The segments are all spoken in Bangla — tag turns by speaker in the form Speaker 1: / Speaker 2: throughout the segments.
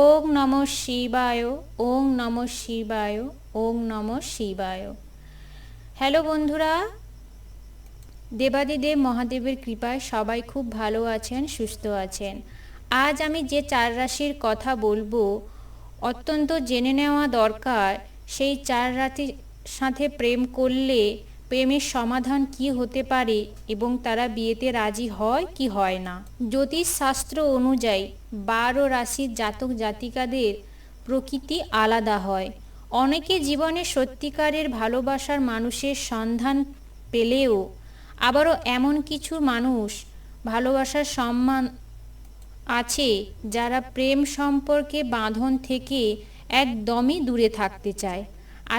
Speaker 1: ওং নম শিবায়, ওং নম শিবায়, ওং নম শিবায়। হ্যালো বন্ধুরা, দেবাদিদেব মহাদেবের কৃপায় সবাই খুব ভালো আছেন, সুস্থ আছেন। আজ আমি যে চার রাশির কথা বলব, অত্যন্ত জেনে নেওয়া দরকার, সেই চার রাশির সাথে প্রেম করলে প্রেমের সমাধান কি হতে পারে এবং তারা বিয়েতে রাজি হয় কি হয় না? জ্যোতিষ শাস্ত্র অনুযায়ী বারো রাশির জাতক জাতিকাদের প্রকৃতি আলাদা হয়। অনেকে জীবনে সত্যিকারের ভালোবাসার মানুষের সন্ধান পেলেও আবারও এমন কিছু মানুষ ভালোবাসার সম্মান আছে যারা প্রেম সম্পর্কে বাঁধন থেকে একদমই দূরে থাকতে চায়।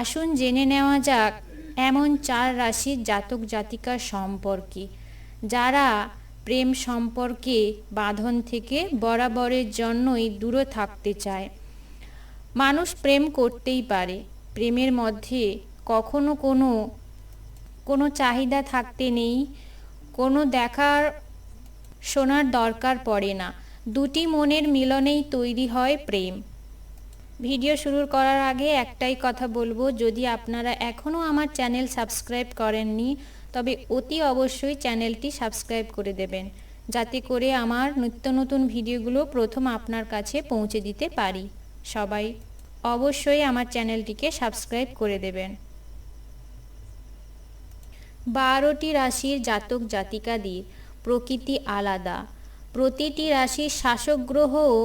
Speaker 1: আসুন জেনে নেওয়া যাক এমন চার রাশির জাতক জাতিকার সম্পর্কে, যারা প্রেম সম্পর্কে বাঁধন থেকে বরাবরের জন্যই দূরে থাকতে চায়। মানুষ প্রেম করতেই পারে, প্রেমের মধ্যে কখনো কোনো কোনো চাহিদা থাকতে নেই, কোনো দেখার, শোনার দরকার পড়ে না। দুটি মনের মিলনেই তৈরি হয় প্রেম। ভিডিও শুরু করার আগে একটাই কথা বলব, যদি আপনারা এখনও আমার চ্যানেল সাবস্ক্রাইব করেননি, তবে অতি অবশ্যই চ্যানেলটি সাবস্ক্রাইব করে দেবেন, যাতে করে আমার নিত্য নতুন ভিডিওগুলো প্রথম আপনার কাছে পৌঁছে দিতে পারি। সবাই অবশ্যই আমার চ্যানেলটিকে সাবস্ক্রাইব করে দেবেন। বারোটি রাশির জাতক জাতিকাদের প্রকৃতি আলাদা, প্রতিটি রাশির শাসক গ্রহও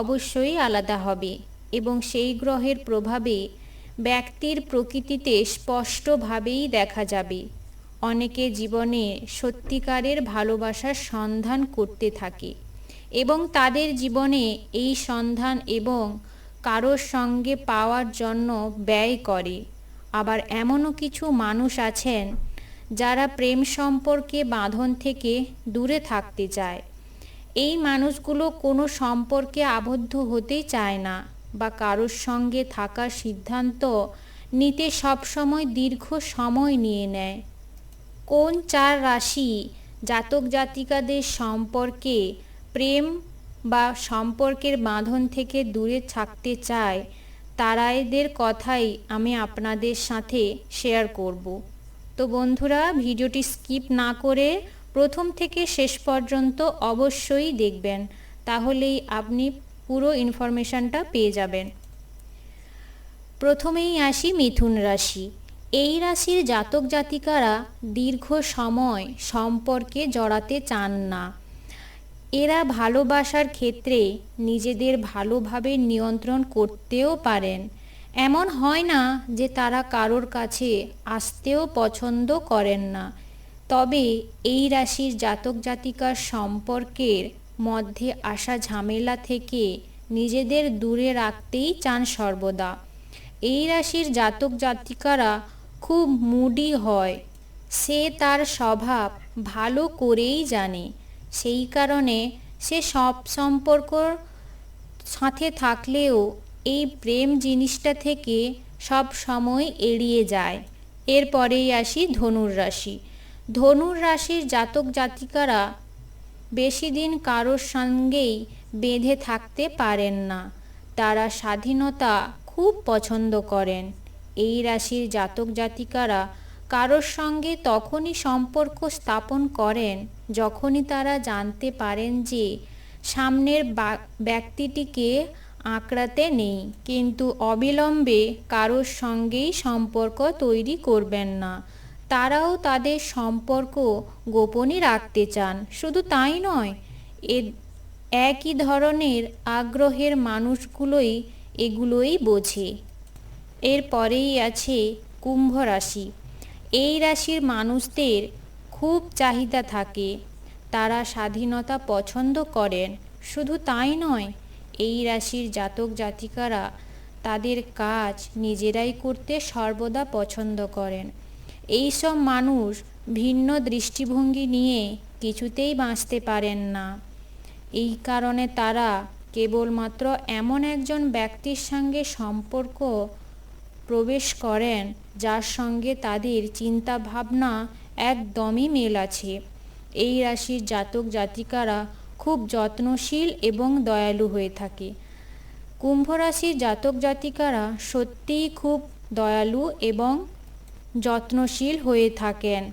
Speaker 1: অবশ্যই আলাদা হবে। এবং সেই গ্রহের প্রভাবে ব্যক্তির প্রকৃতিতে স্পষ্টভাবেই দেখা যাবে। অনেকে জীবনে সত্যিকারের ভালোবাসার সন্ধান করতে থাকে এবং তাদের জীবনে এই সন্ধান এবং কারোর সঙ্গে পাওয়ার জন্য ব্যয় করে। আবার এমনও কিছু মানুষ আছেন যারা প্রেম সম্পর্কে বাঁধন থেকে দূরে থাকতে চায়। এই মানুষগুলো কোনো সম্পর্কে আবদ্ধ হতে চায় না। বা কারোর সঙ্গে থাকার সিদ্ধান্ত নিতে সবসময় দীর্ঘ সময় নিয়ে নেয়। কোন চার রাশি জাতক জাতিকাদের সম্পর্কে প্রেম বা সম্পর্কের বাঁধন থেকে দূরে থাকতে চায়, তারা এদের কথাই আমি আপনাদের সাথে শেয়ার করব। তো বন্ধুরা, ভিডিওটি স্কিপ না করে প্রথম থেকে শেষ পর্যন্ত অবশ্যই দেখবেন। তাহলেই আপনি পুরো ইনফরমেশনটা পেয়ে যাবেন। প্রথমেই আসি মিথুন রাশি। এই রাশির জাতক জাতিকারা দীর্ঘ সময় সম্পর্কে জড়াতে চান না। এরা ভালোবাসার ক্ষেত্রে নিজেদের ভালোভাবে নিয়ন্ত্রণ করতেও পারেন। এমন হয় না যে তারা কারোর কাছে আসতেও পছন্দ করেন না। তবে এই রাশির জাতক জাতিকার সম্পর্কের মধ্যে আসা ঝামেলা থেকে নিজেদের দূরে রাখতেই চান সর্বদা। এই রাশির জাতক জাতিকারা খুব মুডি হয়। সে তার স্বভাব ভালো করেই জানে। সেই কারণে সে সব সম্পর্ক সাথে থাকলেও এই প্রেম জিনিসটা থেকে সব সময় এড়িয়ে যায়। এরপরেই আসি ধনুর রাশি। ধনুর রাশির জাতক জাতিকারা বেশি দিন কারোর সঙ্গেই বেঁধে থাকতে পারেন না। তারা স্বাধীনতা খুব পছন্দ করেন। এই রাশির জাতক জাতিকারা কারোর সঙ্গে তখনই সম্পর্ক স্থাপন করেন যখনই তারা জানতে পারেন যে সামনের ব্যক্তিটিকে আঁকড়াতে নেই। কিন্তু অবিলম্বে কারোর সঙ্গেই সম্পর্ক তৈরি করবেন না। তারাও তাদের সম্পর্ক গোপনই রাখতে চান। শুধু তাই নয়, এ একই ধরনের আগ্রহের মানুষগুলোই এগুলোই বোঝে। এরপরেই আছে কুম্ভ রাশি। এই রাশির মানুষদের খুব চাহিদা থাকে, তারা স্বাধীনতা পছন্দ করেন। শুধু তাই নয়, এই রাশির জাতক জাতিকারা তাদের কাজ নিজেরাই করতে সর্বদা পছন্দ করেন। এই সব মানুষ ভিন্ন দৃষ্টিভঙ্গি নিয়ে কিছুতেই বাঁচতে পারেন না। এই কারণে তারা কেবলমাত্র এমন একজন ব্যক্তির সঙ্গে সম্পর্ক প্রবেশ করেন, যার সঙ্গে তাদের চিন্তা ভাবনা একদমই মেল আছে। এই রাশির জাতক জাতিকারা খুব যত্নশীল এবং দয়ালু হয়ে থাকে। কুম্ভ রাশির জাতক জাতিকারা সত্যিই খুব দয়ালু এবং যত্নশীল হয়ে থাকেন।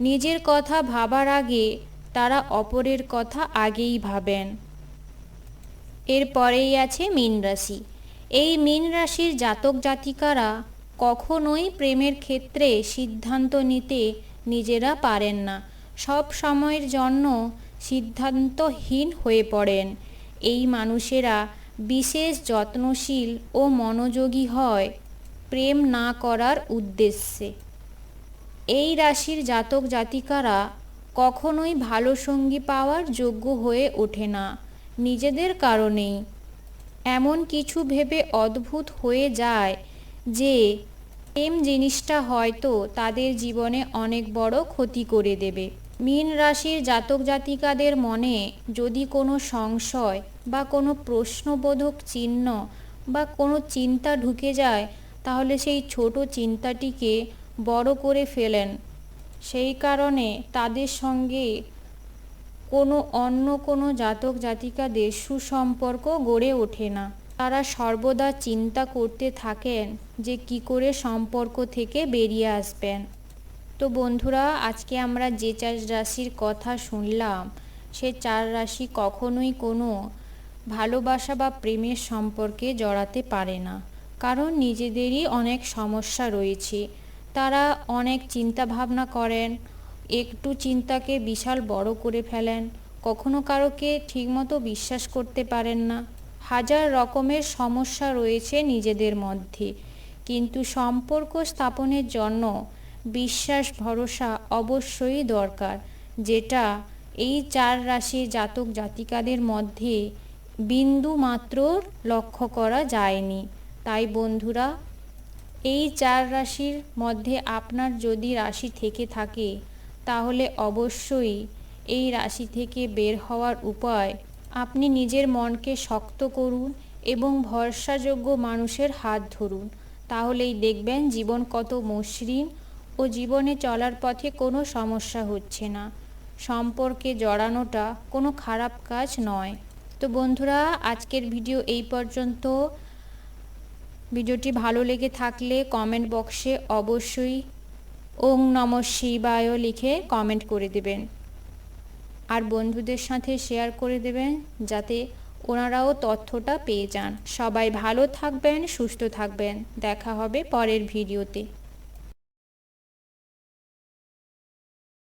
Speaker 1: নিজের কথা ভাবার আগে তারা অপরের কথা আগেই ভাবেন। এরপরেই আছে মীন রাশি। এই মীন রাশির জাতক জাতিকারা কখনোই প্রেমের ক্ষেত্রে সিদ্ধান্ত নিতে নিজেরা পারেন না। সব সময়ের জন্য সিদ্ধান্তহীন হয়ে পড়েন। এই মানুষেরা বিশেষ যত্নশীল ও মনোযোগী হয়। প্রেম না করার উদ্দেশ্যে। এই রাশির জাতক জাতিকারা কখনোই ভালো সঙ্গী পাওয়ার যোগ্য হয়ে ওঠে না নিজেদের কারণেই। এমন কিছু ভেবে অদ্ভুত হয়ে যায় যে, প্রেম জিনিসটা হয়তো তাদের জীবনে অনেক বড় ক্ষতি করে দেবে। মীন রাশির জাতক জাতিকাদের মনে যদি কোনো সংশয় বা কোনো প্রশ্নবোধক চিহ্ন বা কোনো চিন্তা ঢুকে যায় তাহলে সেই ছোট চিন্তাটিকে বড় করে ফেলেন। সেই কারণে তাদের সঙ্গে কোনো অন্য কোনো জাতক জাতিকাদের সুসম্পর্ক গড়ে ওঠে না। তারা সর্বদা চিন্তা করতে থাকেন যে কি করে সম্পর্ক থেকে বেরিয়ে আসবেন। তো বন্ধুরা, আজকে আমরা যে চার রাশির কথা শুনলাম, সে চার রাশি কখনোই কোনো ভালোবাসা বা প্রেমের সম্পর্কে জড়াতে পারে না। কারণ নিজেদেরই অনেক সমস্যা রয়েছে। তারা অনেক চিন্তা ভাবনা করেন, একটু চিন্তাকে বিশাল বড় করে ফেলেন, কখনো কারোকে ঠিকমতো বিশ্বাস করতে পারেন না। হাজার রকমের সমস্যা রয়েছে নিজেদের মধ্যে, কিন্তু সম্পর্ক স্থাপনের জন্য বিশ্বাস, ভরসা অবশ্যই দরকার, যেটা এই চার রাশি জাতক জাতিকাদের মধ্যে বিন্দু মাত্র লক্ষ্য করা যায়নি। তাই বন্ধুরা, এই চার রাশির মধ্যে আপনার যদি রাশি থেকে থাকে, তাহলে অবশ্যই এই রাশি থেকে বের হওয়ার উপায় আপনি নিজের মনকে শক্ত করুন এবং ভরসাযোগ্য মানুষের হাত ধরুন। তাহলেই দেখবেন জীবন কত মসৃণ ও জীবনে চলার পথে কোনো সমস্যা হচ্ছে না। সম্পর্কে জড়ানোটা কোনো খারাপ কাজ নয়। তো বন্ধুরা, আজকের ভিডিও এই পর্যন্ত। ভিডিওটি ভালো লেগে থাকলে কমেন্ট বক্সে অবশ্যই ওং নম শিবায় লিখে কমেন্ট করে দেবেন। আর বন্ধুদের সাথে শেয়ার করে দেবেন যাতে ওনারাও তথ্যটা পেয়ে যান। সবাই ভালো থাকবেন, সুস্থ থাকবেন। দেখা হবে পরের ভিডিওতে।